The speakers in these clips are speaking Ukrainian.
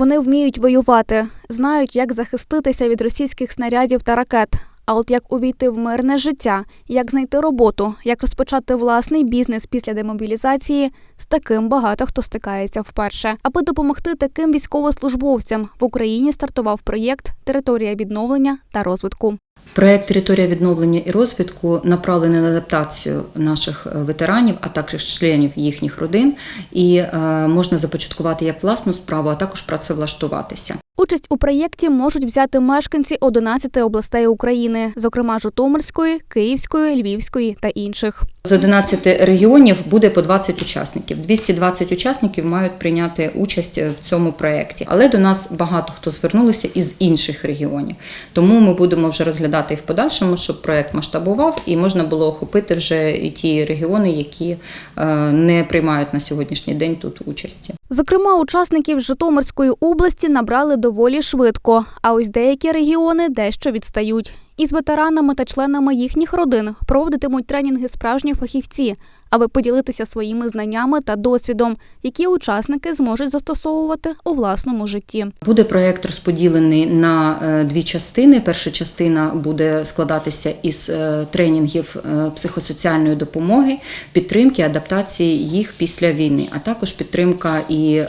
Вони вміють воювати, знають, як захиститися від російських снарядів та ракет. А от як увійти в мирне життя, як знайти роботу, як розпочати власний бізнес після демобілізації, з таким багато хто стикається вперше. Аби допомогти таким військовослужбовцям в Україні стартував проєкт Територія відновлення та розвитку. Проект Територія відновлення і розвитку направлений на адаптацію наших е, ветеранів, а також членів їхніх родин, і е, можна започаткувати як власну справу, а також працевлаштуватися. Участь у проєкті можуть взяти мешканці 11 областей України, зокрема Житомирської, Київської, Львівської та інших. З 11 регіонів буде по 20 учасників. 220 учасників мають прийняти участь в цьому проєкті. Але до нас багато хто звернулися із інших регіонів. Тому ми будемо вже розглядати і в подальшому, щоб проєкт масштабував і можна було охопити вже і ті регіони, які е, не приймають на сьогоднішній день тут участі. Зокрема, учасників Житомирської області набрали доволі швидко, а ось деякі регіони дещо відстають. Із ветеранами та членами їхніх родин проводитимуть тренінги справжні фахівці, аби поділитися своїми знаннями та досвідом, які учасники зможуть застосовувати у власному житті. Буде проєкт розподілений на е, дві частини. Перша частина буде складатися із е, тренінгів е, психосоціальної допомоги, підтримки, адаптації їх після війни, а також підтримка і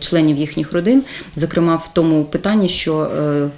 членів їхніх родин, зокрема в тому питанні, що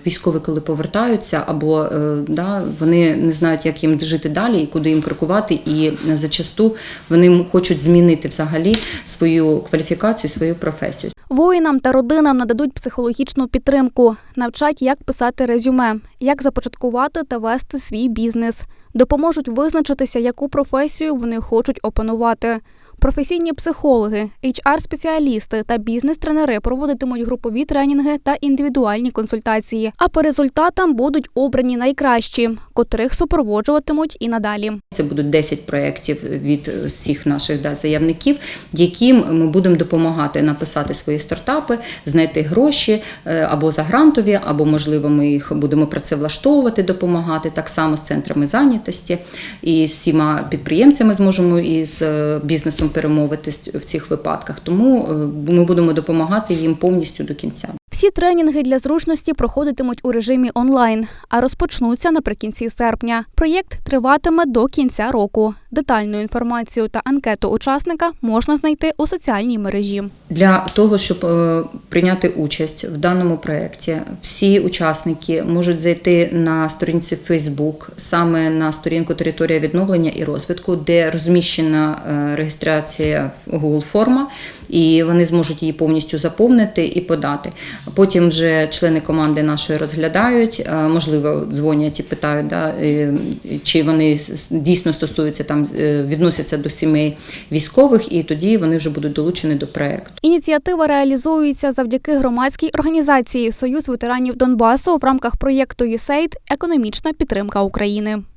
військові, коли повертаються, або да, вони не знають, як їм жити далі і куди їм крокувати, і зачасту вони хочуть змінити взагалі свою кваліфікацію, свою професію. Воїнам та родинам нададуть психологічну підтримку, навчать, як писати резюме, як започаткувати та вести свій бізнес, допоможуть визначитися, яку професію вони хочуть опанувати. Професійні психологи, HR-спеціалісти та бізнес-тренери проводитимуть групові тренінги та індивідуальні консультації. А по результатам будуть обрані найкращі, котрих супроводжуватимуть і надалі. Це будуть 10 проєктів від всіх наших да, заявників, яким ми будемо допомагати написати свої стартапи, знайти гроші е, або за грантові, або можливо ми їх будемо працевлаштовувати, допомагати так само з центрами зайнятості і всіма підприємцями зможемо із е, бізнесом перемовитись в цих випадках. Тому е, ми будемо допомагати їм повністю до кінця. Всі тренінги для зручності проходитимуть у режимі онлайн, а розпочнуться наприкінці серпня. Проєкт триватиме до кінця року. Детальну інформацію та анкету учасника можна знайти у соціальній мережі. Для того, щоб е, прийняти участь в даному проєкті, всі учасники можуть зайти на сторінці Facebook, саме на сторінку Територія відновлення і розвитку, де розміщена е, реєстрація Google форма, і вони зможуть її повністю заповнити і подати. Потім вже члени команди нашої розглядають, можливо, дзвонять і питають, да, чи вони дійсно стосуються там, е, відносяться до сімей військових, і тоді вони вже будуть долучені до проєкту. Ініціатива реалізується завдяки громадській організації Союз ветеранів Донбасу в рамках проєкту «ЮСЕЙД. Економічна підтримка України.